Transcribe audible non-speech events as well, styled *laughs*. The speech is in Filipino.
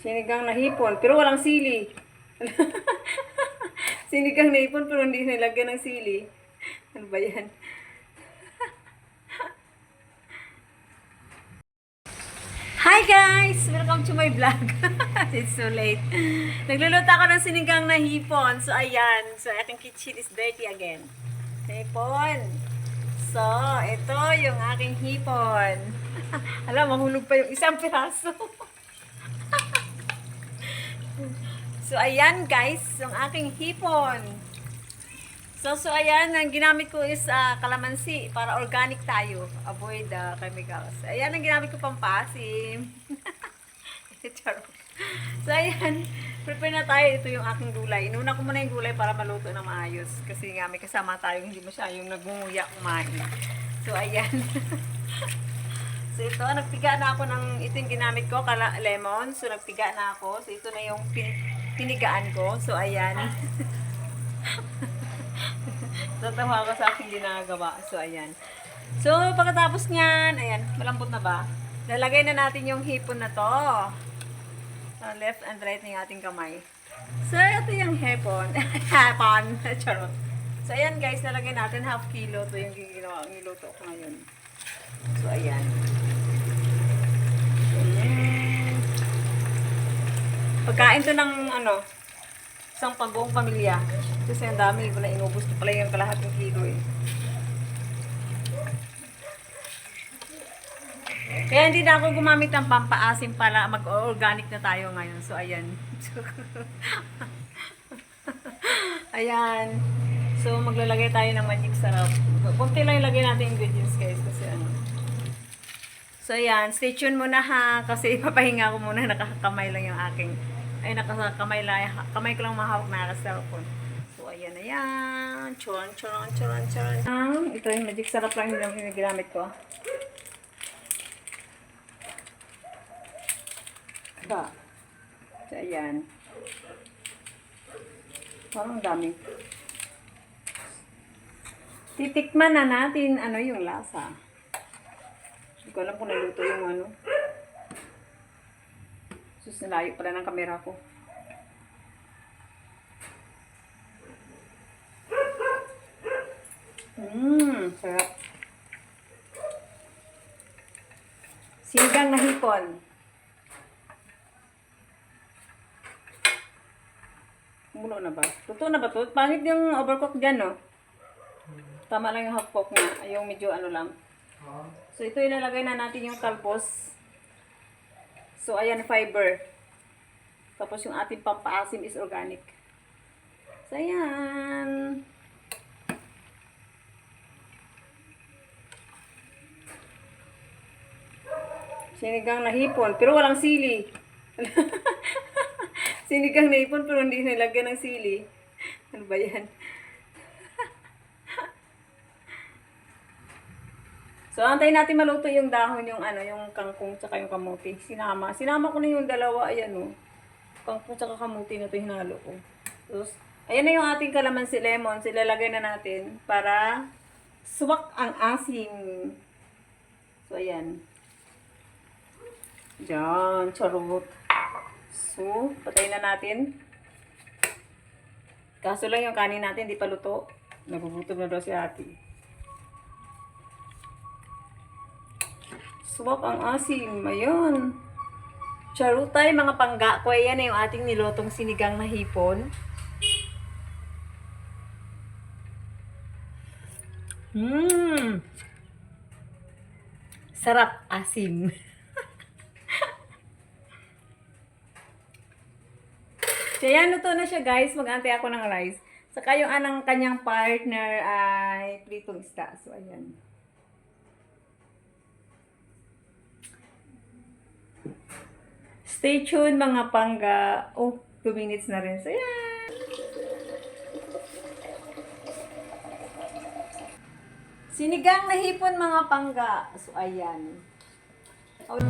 Sinigang na hipon, pero walang sili. *laughs* Sinigang na hipon, pero hindi nilagyan ng sili. Ano ba yan? *laughs* Hi guys! Welcome to my vlog. *laughs* It's so late. Nagluluto ako ng sinigang na hipon. So, ayan. So, aking kitchen is dirty again. Hipon. So, ito yung aking hipon. Alam, mahulog pa yung isang piraso. So, ayan guys, yung aking hipon. So, so ayan, ang ginamit ko is ah, kalamansi para organic tayo. Avoid the chemicals. Ayan ang ginamit ko pang pasim. *laughs* So, ayan. Prepare na tayo. Ito yung aking gulay. Inuna ko muna yung gulay para maluto na maayos. Kasi nga, may kasama tayo. Hindi masyadong nagunguya kumain. So, ayan. *laughs* so, ito. Nagpiga na ako ng, yung ginamit ko, kala, lemon. So, nagpiga na ako. So, ito na yung pin, pinigaan ko. So, ayan. *laughs* Tatawa ako sa aking ginagawa. So, ayan. So, pagkatapos niyan, ayan, malambot na ba? Lalagay na natin yung hipon na to. Sa left and right ng ating kamay. So, ito yung hipon. *laughs* Hipon. Charot. So, ayan guys, nalagay natin half kilo. Ito yung ginawa, niluto ko ngayon. So, ayan. Ayan. To ng ano, isang pagbuong pamilya. Kasi ang dami ko na inubos ko pala yung kalahating kilo eh. Kaya hindi na ako gumamit ng pampaasim para mag-organic na tayo ngayon. So, ayan. *laughs* ayan. So, maglalagay tayo ng magic sarap. Kunti lang ilagay natin ingredients guys kasi ano. So, ayan. Stay tuned muna ha. Kasi *laughs* ipapahinga ko muna. Nakakamay lang yung aking ay nakakamay lang. Kamay ko lang mahawak na cellphone. So, ayan na yan. Churan, churan, churan, churan. Ito yung magic sarap lang yung ginamit ko. Ba. So, ayan. Parang ang dami. Titikman na natin ano yung lasa. Hindi ko alam kung naluto yung ano. Sus, nalayo pala ng kamera ko. Mmm, sarap. Sinigang na hipon. Kumulo na ba? Totoo na ba to? Pangit yung overcook dyan, no? Tama lang yung half cook na. Yung medyo ano lang. So, ito ilalagay na natin yung kalpos. So, ayan, fiber. Tapos yung ating pampaasim is organic. So, ayan. Sinigang na hipon, pero walang sili. *laughs* Sinigang na hipon, pero hindi nilagyan ng sili. Ano ba yan? So, antayin natin maluto yung dahon, yung ano, yung kangkong tsaka yung kamuti. Sinama. Sinama ko na yung dalawa, ayan o. Kangkong tsaka kamuti na ito hinalo ko. Tapos, ayan na yung ating kalamansi lemon. Silalagay na natin para suwak ang asim. So, ayan. Diyan, charot. So, patayin na natin. Kaso lang yung kanin natin, di pa luto. Nagugutom na daw si ate. Suwak ang asim. Ayun. Charutay, mga pangga ko. Ayan na yung ating nilotong sinigang na hipon. Mmm. Sarap asim. *laughs* Kaya luto na siya guys. Mag-antay ako ng rice. Saka yung anang kanyang partner ay pritong isda. So, ayan. Stay tuned mga pangga. Oh, 2 minutes na rin. So, yan. Sinigang na hipon mga pangga. So, ayan. Oh,